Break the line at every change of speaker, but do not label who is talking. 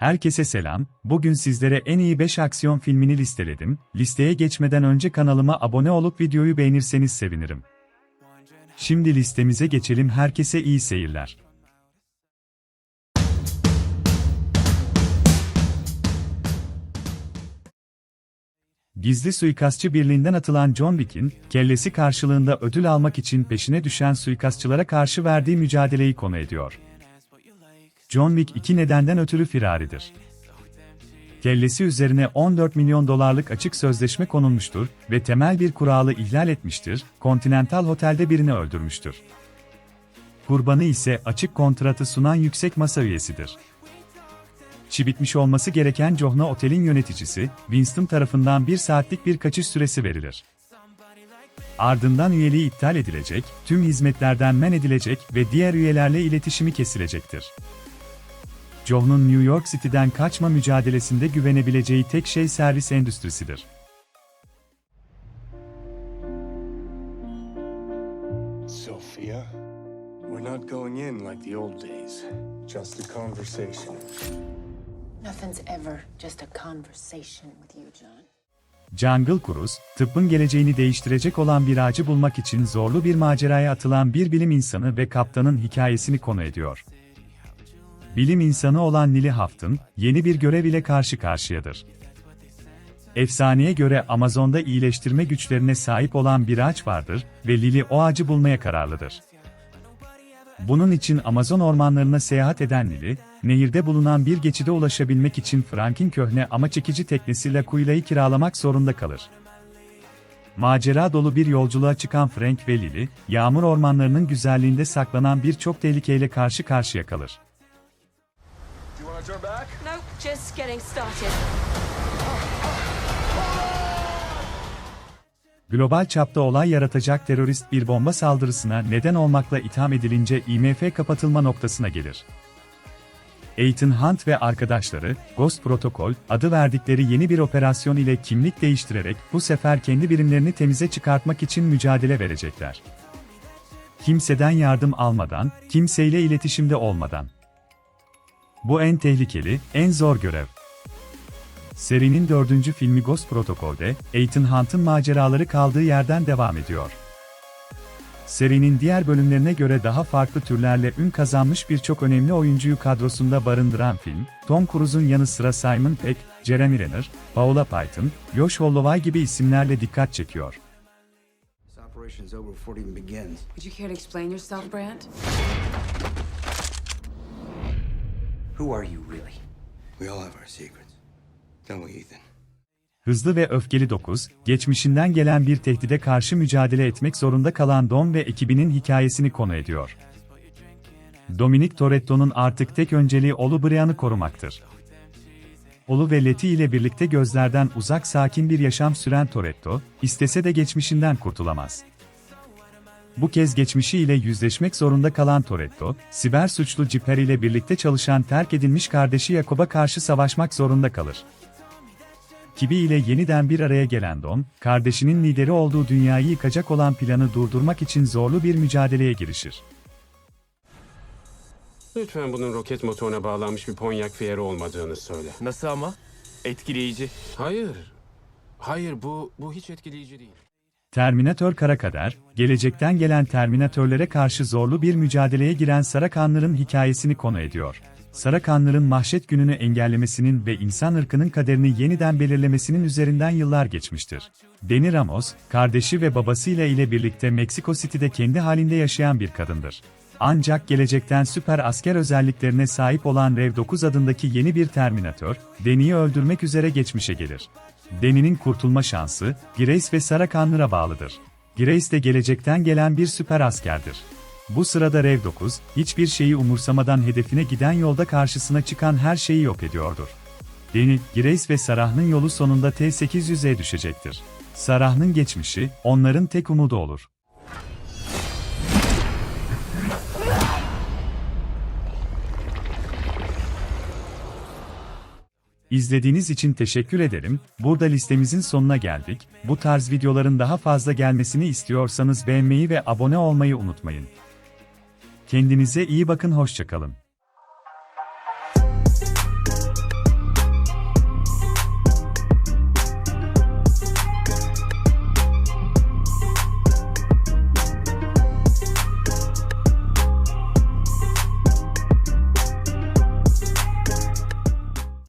Herkese selam, bugün sizlere en iyi 5 aksiyon filmini listeledim. Listeye geçmeden önce kanalıma abone olup videoyu beğenirseniz sevinirim. Şimdi listemize geçelim herkese iyi seyirler. Gizli suikastçı birliğinden atılan John Wick'in, kellesi karşılığında ödül almak için peşine düşen suikastçılara karşı verdiği mücadeleyi konu ediyor. John Wick iki nedenden ötürü firaridir. Kellesi üzerine 14 milyon dolarlık açık sözleşme konulmuştur ve temel bir kuralı ihlal etmiştir, Continental Hotel'de birini öldürmüştür. Kurbanı ise açık kontratı sunan yüksek masa üyesidir. Çi bitmiş olması gereken Johna Otel'in yöneticisi, Winston tarafından bir saatlik bir kaçış süresi verilir. Ardından üyeliği iptal edilecek, tüm hizmetlerden men edilecek ve diğer üyelerle iletişimi kesilecektir. John'un New York City'den kaçma mücadelesinde güvenebileceği tek şey servis endüstrisidir.
Sophia, we're not going in like the old days. Just a conversation.
Nothing's ever just a conversation with you, John.
Jungle Cruise, tıbbın geleceğini değiştirecek olan bir ağacı bulmak için zorlu bir maceraya atılan bir bilim insanı ve kaptanın hikayesini konu ediyor. Bilim insanı olan Lily Haft'ın, yeni bir görev ile karşı karşıyadır. Efsaneye göre Amazon'da iyileştirme güçlerine sahip olan bir ağaç vardır ve Lily o ağacı bulmaya kararlıdır. Bunun için Amazon ormanlarına seyahat eden Lily, nehirde bulunan bir geçide ulaşabilmek için Frank'in köhne ama çekici teknesiyle Kuyla'yı kiralamak zorunda kalır. Macera dolu bir yolculuğa çıkan Frank ve Lily, yağmur ormanlarının güzelliğinde saklanan birçok tehlikeyle karşı karşıya kalır.
You want to turn back?
Nope, just getting started.
Global çapta olay yaratacak terörist bir bomba saldırısına neden olmakla itham edilince IMF kapatılma noktasına gelir. Ethan Hunt ve arkadaşları, Ghost Protocol adı verdikleri yeni bir operasyon ile kimlik değiştirerek bu sefer kendi birimlerini temize çıkartmak için mücadele verecekler. Kimseden yardım almadan, kimseyle iletişimde olmadan. Bu en tehlikeli, en zor görev. Serinin dördüncü filmi Ghost Protocol'de, Ethan Hunt'ın maceraları kaldığı yerden devam ediyor. Serinin diğer bölümlerine göre daha farklı türlerle ün kazanmış birçok önemli oyuncuyu kadrosunda barındıran film, Tom Cruise'un yanı sıra Simon Pegg, Jeremy Renner, Paula Payton, Josh Holloway gibi isimlerle dikkat çekiyor.
Would you care to explain yourself, Brant?
Who are you really? We all have our secrets. Don't we, Ethan?
Hızlı ve Öfkeli 9, geçmişinden gelen bir tehdide karşı mücadele etmek zorunda kalan Dom ve ekibinin hikayesini konu ediyor. Dominic Toretto'nun artık tek önceliği oğlu Brian'ı korumaktır. Oğlu ve Letty ile birlikte gözlerden uzak sakin bir yaşam süren Toretto, istese de geçmişinden kurtulamaz. Bu kez geçmişiyle yüzleşmek zorunda kalan Toretto, siber suçlu Ciper ile birlikte çalışan terk edilmiş kardeşi Jakob'a karşı savaşmak zorunda kalır. Kibi ile yeniden bir araya gelen Dom, kardeşinin lideri olduğu dünyayı yıkacak olan planı durdurmak için zorlu bir mücadeleye girişir.
Lütfen bunun roket motoruna bağlanmış bir Pontiac Fiero olmadığını söyle.
Nasıl ama? Etkileyici.
Hayır. Hayır bu bu hiç etkileyici değil.
Terminator Kara Kader, gelecekten gelen Terminatörlere karşı zorlu bir mücadeleye giren Sarakanların hikayesini konu ediyor. Sarakanların mahşet gününü engellemesinin ve insan ırkının kaderini yeniden belirlemesinin üzerinden yıllar geçmiştir. Deni Ramos, kardeşi ve babasıyla ile birlikte Meksiko City'de kendi halinde yaşayan bir kadındır. Ancak gelecekten süper asker özelliklerine sahip olan Rev 9 adındaki yeni bir Terminator, Deni'yi öldürmek üzere geçmişe gelir. Deni'nin kurtulma şansı, Grace ve Sarah Connor'a bağlıdır. Grace de gelecekten gelen bir süper askerdir. Bu sırada Rev 9, hiçbir şeyi umursamadan hedefine giden yolda karşısına çıkan her şeyi yok ediyordur. Deni, Grace ve Sarah'ın yolu sonunda T-800'e düşecektir. Sarah'ın geçmişi, onların tek umudu olur. İzlediğiniz için teşekkür ederim. Burada listemizin sonuna geldik. Bu tarz videoların daha fazla gelmesini istiyorsanız beğenmeyi ve abone olmayı unutmayın. Kendinize iyi bakın hoşçakalın.